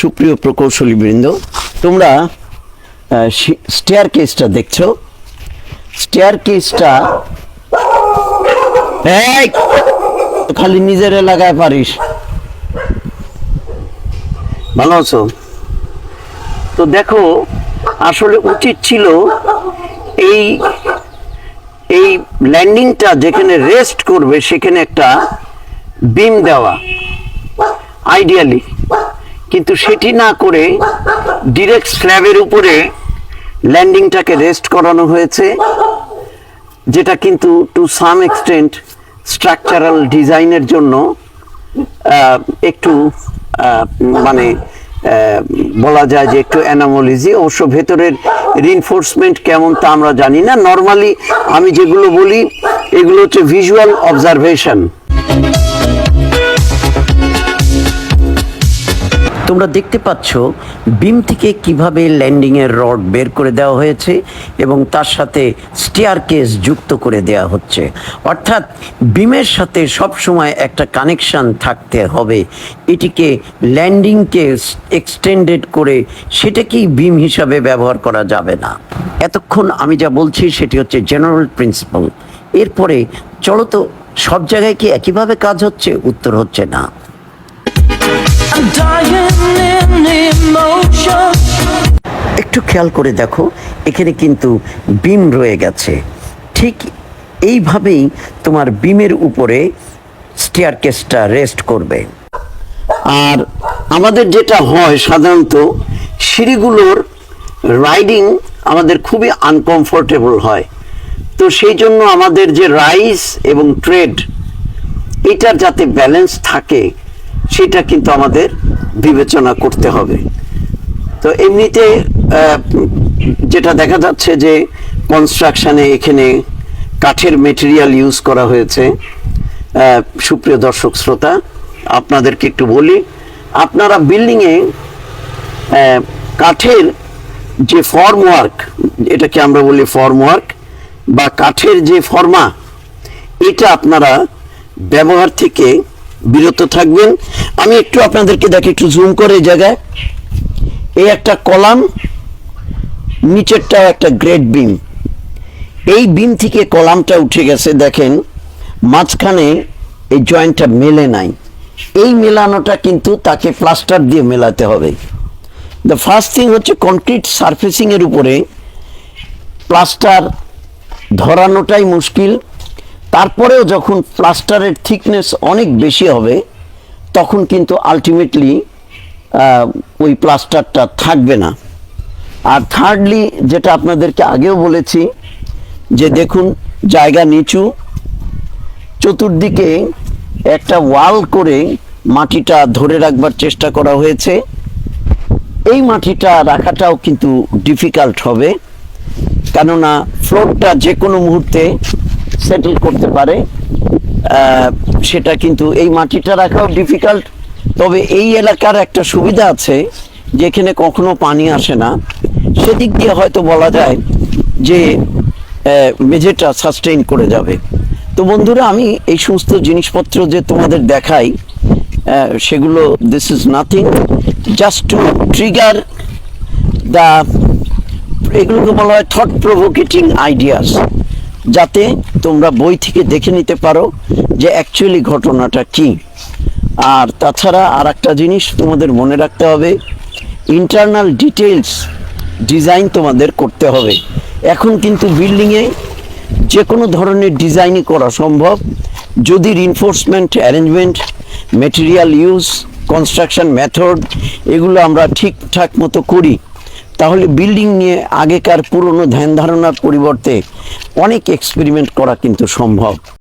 সুপ্রিয় প্রকৌশলী বৃন্দ তোমরা স্টেয়ার কেসটা দেখছ। স্টেয়ার কেসটা খালি নিজের এলাকায় পারিস। ভালো আছো? তো দেখো, আসলে উচিত ছিল এই এই ল্যান্ডিংটা যেখানে রেস্ট করবে, সেখানে একটা বিম দেওয়া আইডিয়ালি কিন্তু সেটি না করে ডিরেক্ট স্ল্যাবের উপরে ল্যান্ডিংটাকে রেস্ট করানো হয়েছে, যেটা কিন্তু টু সাম এক্সটেন্ট স্ট্রাকচারাল ডিজাইনের জন্য একটু মানে বলা যায় যে একটু অ্যানামোলিজি। অবশ্য ভেতরের রিনফোর্সমেন্ট কেমন তা আমরা জানি না। নর্মালি আমি যেগুলো বলি, এগুলো হচ্ছে ভিজুয়াল অবজারভেশন তোমরা দেখতে পাচ্ছ বিম থেকে কীভাবে ল্যান্ডিং এর রড বের করে দেওয়া হয়েছে এবং তার সাথে স্টেয়ার কেস যুক্ত করে দেওয়া হচ্ছে। অর্থাৎ বিমের সাথে সব সময় একটা কানেকশন থাকতে হবে। এটিকে ল্যান্ডিংকে এক্সটেন্ডেড করে সেটাকেই বিম হিসাবে ব্যবহার করা যাবে না। এতক্ষণ আমি যা বলছি সেটি হচ্ছে জেনারেল প্রিন্সিপাল। এরপরে চলো তো সব জায়গায় কি একইভাবে কাজ হচ্ছে? উত্তর হচ্ছে না। একটু খেয়াল করে দেখো, এখানে কিন্তু বিম রয়ে গেছে। ঠিক এইভাবেই তোমার বিমের উপরে স্টেয়ার কেসটা রেস্ট করবে। আর আমাদের যেটা হয় সাধারণত, সিঁড়িগুলোর রাইডিং আমাদের খুবই আনকমফোর্টেবল হয়। তো সেই জন্য আমাদের যে রাইস এবং ট্রেড এটার যাতে ব্যালেন্স থাকে সেটা কিন্তু আমাদের বিবেচনা করতে হবে। তো এমনিতে যেটা দেখা যাচ্ছে যে কনস্ট্রাকশনে এখানে কাঠের মেটেরিয়াল ইউজ করা হয়েছে। সুপ্রিয় দর্শক শ্রোতা, আপনাদেরকে একটু বলি, আপনারা বিল্ডিংয়ে কাঠের যে ফর্ম ওয়ার্ক এটাকে আমরা বলি ফর্ম ওয়ার্ক বা কাঠের যে ফর্মা এটা আপনারা ব্যবহার থেকে বিরত থাকবেন। আমি একটু আপনাদেরকে দেখে একটু জুম করে এই জায়গায়। এই একটা কলাম, নিচেরটাও একটা গ্রেড বিম এই বিম থেকে কলামটা উঠে গেছে, দেখেন, মাঝখানে এই জয়েন্টটা মেলে নাই। এই মেলানোটা কিন্তু তাকে প্লাস্টার দিয়ে মেলাতে হবে। দ্য ফার্স্ট থিং হচ্ছে কনক্রিট সারফেসিং এর উপরে প্লাস্টার ধরানোটাই মুশকিল। তারপরেও যখন প্লাস্টারের থিকনেস অনেক বেশি হবে, তখন কিন্তু আলটিমেটলি ওই প্লাস্টারটা থাকবে না। আর থার্ডলি যেটা আপনাদেরকে আগেও বলেছি, যে দেখুন, জায়গা নিচু, চতুর্দিকে একটা ওয়াল করে মাটিটা ধরে রাখবার চেষ্টা করা হয়েছে। এই মাটিটা রাখাটাও কিন্তু ডিফিকাল্ট হবে, কেননা ফ্লোরটা যে কোনো মুহূর্তে সেটেল করতে পারে সেটা কিন্তু এই মাটিটা রাখাও ডিফিকাল্ট তবে এই এলাকার একটা সুবিধা আছে, যেখানে কখনো পানি আসে না। সেদিক দিয়ে হয়তো বলা যায় যে মেঝেটা সাস্টেইন করে যাবে। তো বন্ধুরা, আমি এই সমস্ত জিনিসপত্র যে তোমাদের দেখাই সেগুলো this is nothing just to trigger the এগুলোকে বলা হয় থট প্রভোকেটিং আইডিয়াস যাতে তোমরা বই থেকে দেখে নিতে পারো যে অ্যাকচুয়ালি ঘটনাটা কি। আর তাছাড়া আর একটা জিনিস তোমাদের মনে রাখতে হবে ইন্টারনাল ডিটেলস ডিজাইন তোমাদের করতে হবে। এখন কিন্তু বিল্ডিংয়ে যে কোনো ধরনের ডিজাইনই করা সম্ভব। যদি reinforcement arrangement material use construction method এগুলো আমরা ঠিকঠাক মতো করি তাহলে বিল্ডিং নিয়ে আগেকার পুরনো ধ্যান ধারণার পরিবর্তে অনেক এক্সপেরিমেন্ট করা কিন্তু সম্ভব।